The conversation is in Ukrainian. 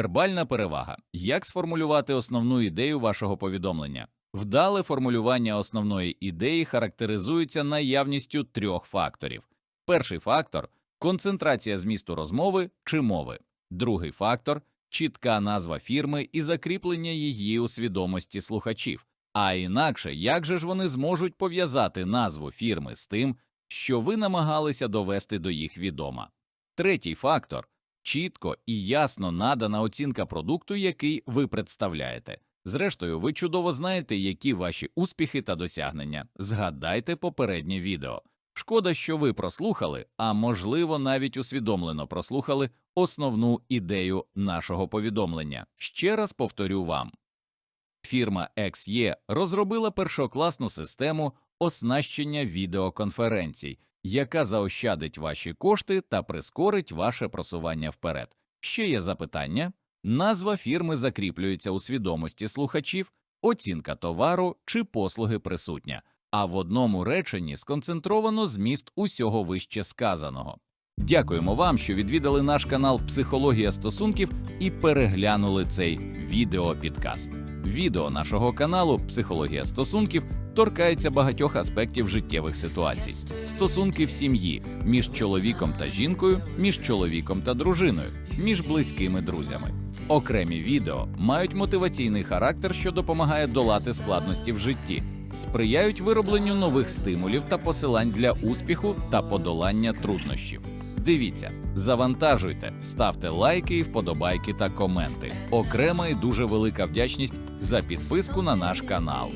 Вербальна перевага. Як сформулювати основну ідею вашого повідомлення? Вдале формулювання основної ідеї характеризується наявністю трьох факторів. Перший фактор концентрація змісту розмови чи мови. Другий фактор чітка назва фірми і закріплення її у свідомості слухачів. А інакше, як же ж вони зможуть пов'язати назву фірми з тим, що ви намагалися довести до їх відома? Третій фактор чітко і ясно надана оцінка продукту, який ви представляєте. Зрештою, ви чудово знаєте, які ваші успіхи та досягнення. Згадайте попереднє відео. Шкода, що ви прослухали, а можливо, навіть усвідомлено прослухали основну ідею нашого повідомлення. Ще раз повторю вам. Фірма XE розробила першокласну систему оснащення відеоконференцій, яка заощадить ваші кошти та прискорить ваше просування вперед. Ще є запитання? Назва фірми закріплюється у свідомості слухачів, оцінка товару чи послуги присутня, а в одному реченні сконцентровано зміст усього вище сказаного. Дякуємо вам, що відвідали наш канал Психологія стосунків і переглянули цей відеопідкаст. Відео нашого каналу Психологія стосунків торкається багатьох аспектів життєвих ситуацій: стосунки в сім'ї між чоловіком та жінкою, між чоловіком та дружиною, між близькими друзями. Окремі відео мають мотиваційний характер, що допомагає долати складності в житті, сприяють виробленню нових стимулів та посилань для успіху та подолання труднощів. Дивіться, завантажуйте, ставте лайки вподобайки та коменти. Окрема і дуже велика вдячність за підписку на наш канал.